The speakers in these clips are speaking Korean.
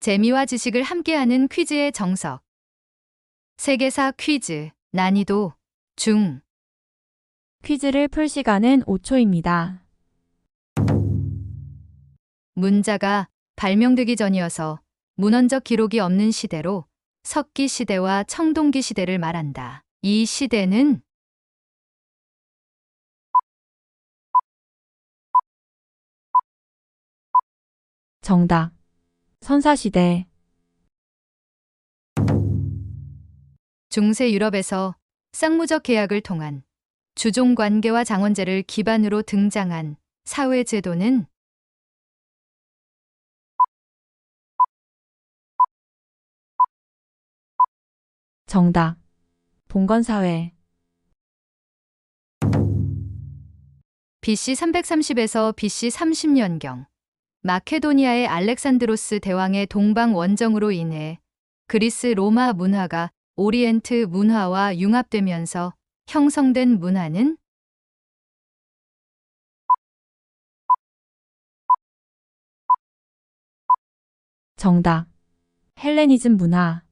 재미와 지식을 함께하는 퀴즈의 정석. 세계사 퀴즈, 난이도, 중. 퀴즈를 풀 시간은 5초입니다. 문자가 발명되기 전이어서 문헌적 기록이 없는 시대로 석기 시대와 청동기 시대를 말한다. 이 시대는 정답. 선사시대. 중세 유럽에서 쌍무적 계약을 통한 주종 관계와 장원제를 기반으로 등장한 사회 제도는 정답. 봉건사회. BC 330에서 BC 30년경 마케도니아의 알렉산드로스 대왕의 동방 원정으로 인해 그리스 로마 문화가 오리엔트 문화와 융합되면서 형성된 문화는 정답. 헬레니즘 문화.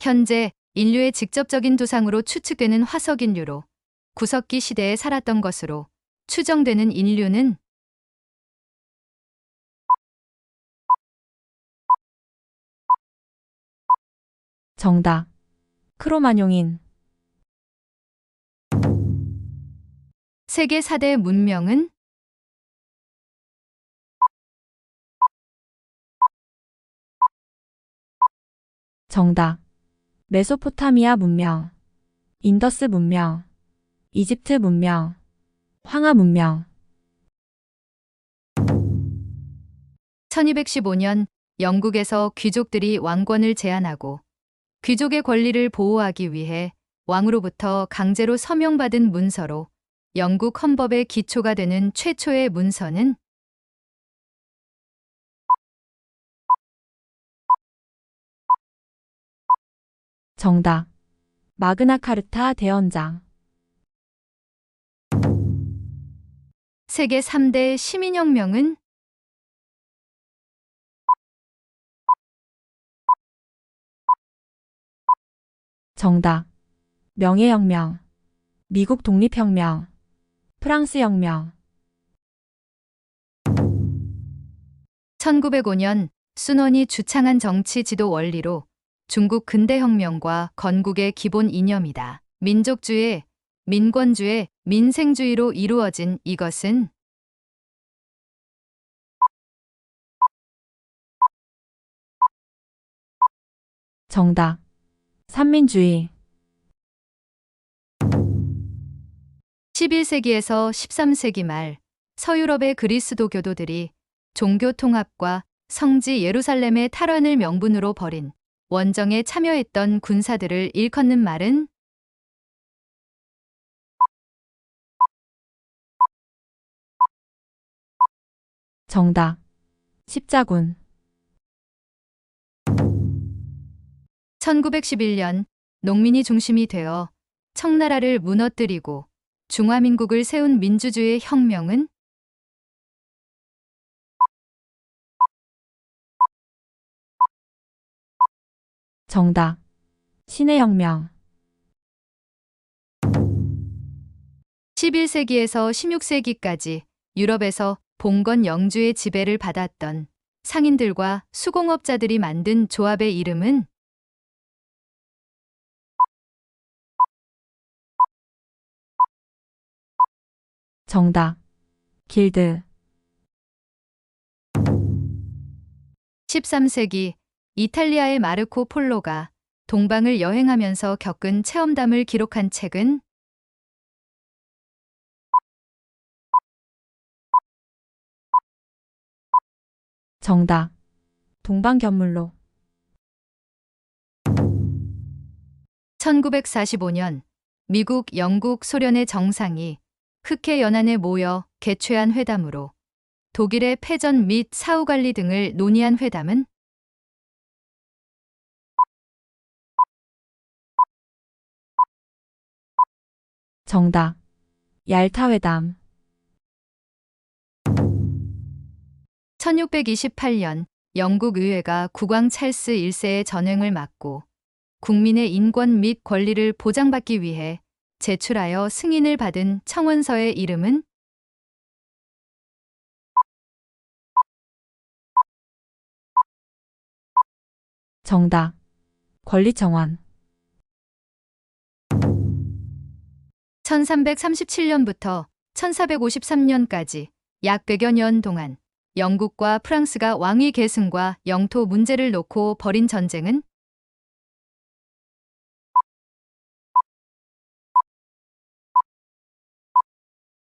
현재 인류의 직접적인 두상으로 추측되는 화석 인류로 구석기 시대에 살았던 것으로 추정되는 인류는 정답. 크로마뇽인. 세계 4대 문명은 정답. 메소포타미아 문명. 인더스 문명. 이집트 문명. 황하 문명. 1215년 영국에서 귀족들이 왕권을 제한하고 귀족의 권리를 보호하기 위해 왕으로부터 강제로 서명받은 문서로 영국 헌법의 기초가 되는 최초의 문서는 정답. 마그나 카르타 대언장. 세계 3대 시민혁명은 정답. 명예혁명. 미국 독립혁명. 프랑스 혁명. 1905년 순원이 주창한 정치 지도 원리로 중국 근대혁명과 건국의 기본 이념이다. 민족주의, 민권주의, 민생주의로 이루어진 이것은 정답. 삼민주의. 11세기에서 13세기 말 서유럽의 그리스도 교도들이 종교 통합과 성지 예루살렘의 탈환을 명분으로 벌인 원정에 참여했던 군사들을 일컫는 말은 정답. 십자군. 1911년 농민이 중심이 되어 청나라를 무너뜨리고 중화민국을 세운 민주주의 혁명은 정답. 신의 혁명. 11세기에서 16세기까지 유럽에서 봉건 영주의 지배를 받았던 상인들과 수공업자들이 만든 조합의 이름은 정답. 길드. 13세기 이탈리아의 마르코 폴로가 동방을 여행하면서 겪은 체험담을 기록한 책은 정답. 동방견물로. 1945년 미국, 영국, 소련의 정상이 흑해 연안에 모여 개최한 회담으로 독일의 패전 및 사후 관리 등을 논의한 회담은 정답. 얄타 회담. 1628년 영국 의회가 국왕 찰스 1세의 전횡을 막고 국민의 인권 및 권리를 보장받기 위해 제출하여 승인을 받은 청원서의 이름은 정답. 권리청원. 1337년부터 1453년까지 약 100여 년 동안 영국과 프랑스가 왕위 계승과 영토 문제를 놓고 벌인 전쟁은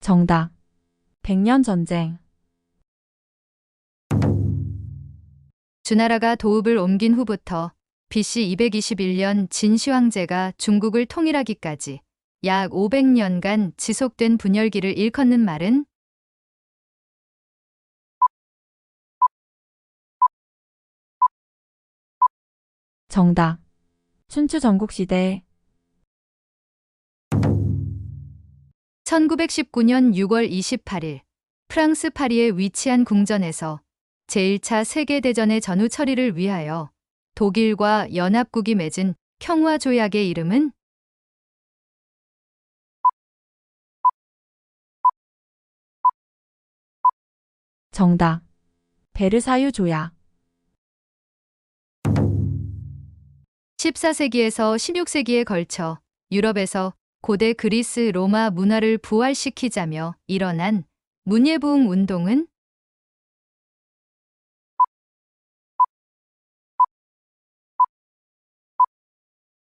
정답. 백년 전쟁. 주나라가 도읍을 옮긴 후부터 BC 221년 진시 황제가 중국을 통일하기까지 약 500년간 지속된 분열기를 일컫는 말은 정답. 춘추 전국시대. 1919년 6월 28일 프랑스 파리에 위치한 궁전에서 제1차 세계대전의 전후 처리를 위하여 독일과 연합국이 맺은 평화 조약의 이름은 정답. 베르사유 조약. 14세기에서 16세기에 걸쳐 유럽에서 고대 그리스 로마 문화를 부활시키자며 일어난 문예부흥 운동은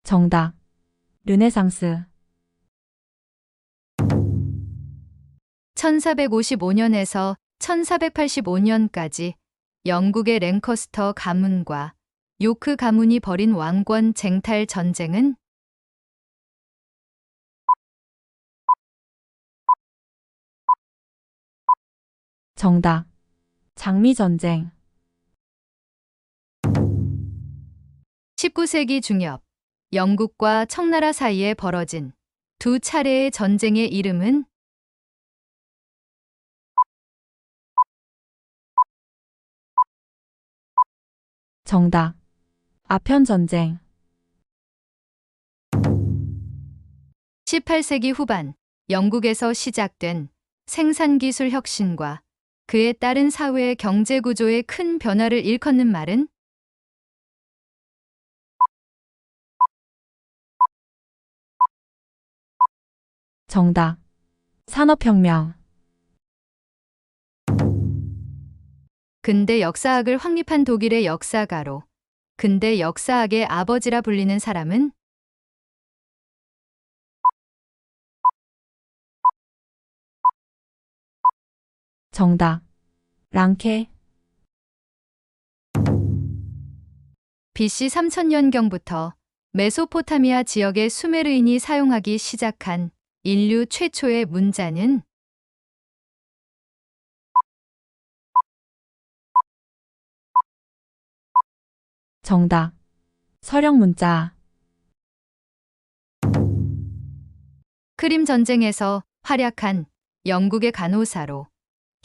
정답. 르네상스. 1455년에서 1485년까지 영국의 랭커스터 가문과 요크 가문이 벌인 왕권 쟁탈 전쟁은 정답. 장미 전쟁. 19세기 중엽 영국과 청나라 사이에 벌어진 두 차례의 전쟁의 이름은 정답. 아편 전쟁. 18세기 후반 영국에서 시작된 생산기술 혁신과 그에 따른 사회 경제 구조의 큰 변화를 일컫는 말은 정답. 산업혁명. 근대 역사학을 확립한 독일의 역사가로 근대 역사학의 아버지라 불리는 사람은 정답. 랑케. BC 3000년경부터 메소포타미아 지역의 수메르인이 사용하기 시작한 인류 최초의 문자는 정답. 서령 문자. 크림 전쟁에서 활약한 영국의 간호사로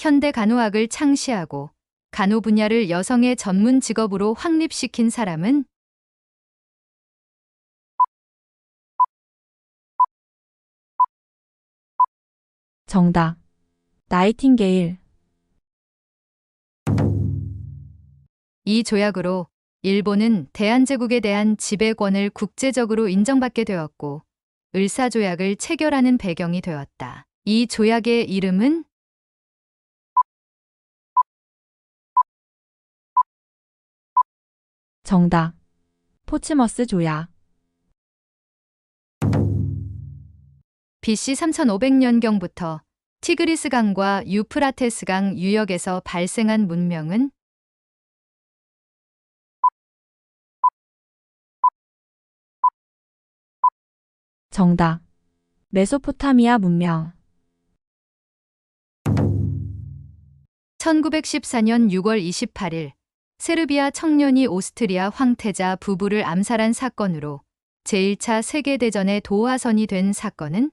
현대 간호학을 창시하고 간호 분야를 여성의 전문 직업으로 확립시킨 사람은 정답. 나이팅게일. 이 조약으로 일본은 대한제국에 대한 지배권을 국제적으로 인정받게 되었고 을사조약을 체결하는 배경이 되었다. 이 조약의 이름은 정답. 포츠머스 조약. BC 3500년경부터 티그리스 강과 유프라테스 강 유역에서 발생한 문명은 정답. 메소포타미아 문명. 1914년 6월 28일 세르비아 청년이 오스트리아 황태자 부부를 암살한 사건으로 제1차 세계대전의 도화선이 된 사건은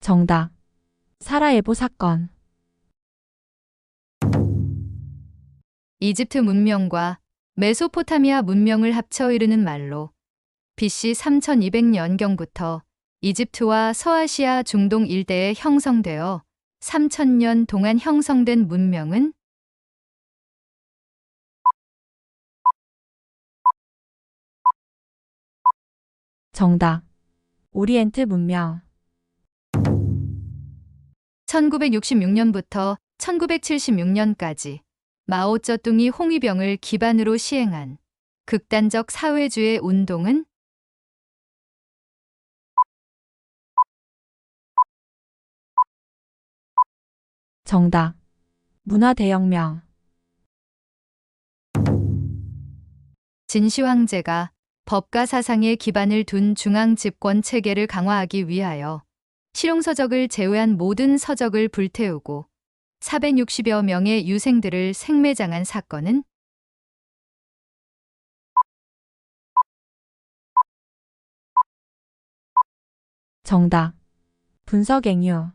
정답. 사라예보 사건. 이집트 문명과 메소포타미아 문명을 합쳐 이르는 말로 BC 3200년경부터 이집트와 서아시아 중동 일대에 형성되어 3000년 동안 형성된 문명은 정답. 오리엔트 문명. 1966년부터 1976년까지 마오쩌둥이 홍위병을 기반으로 시행한 극단적 사회주의 운동은 정답. 문화대혁명. 진시 황제가 법과 사상에 기반을 둔 중앙 집권 체계를 강화하기 위하여 실용서적을 제외한 모든 서적을 불태우고 460여 명의 유생들을 생매장한 사건은 정답. 분석행유.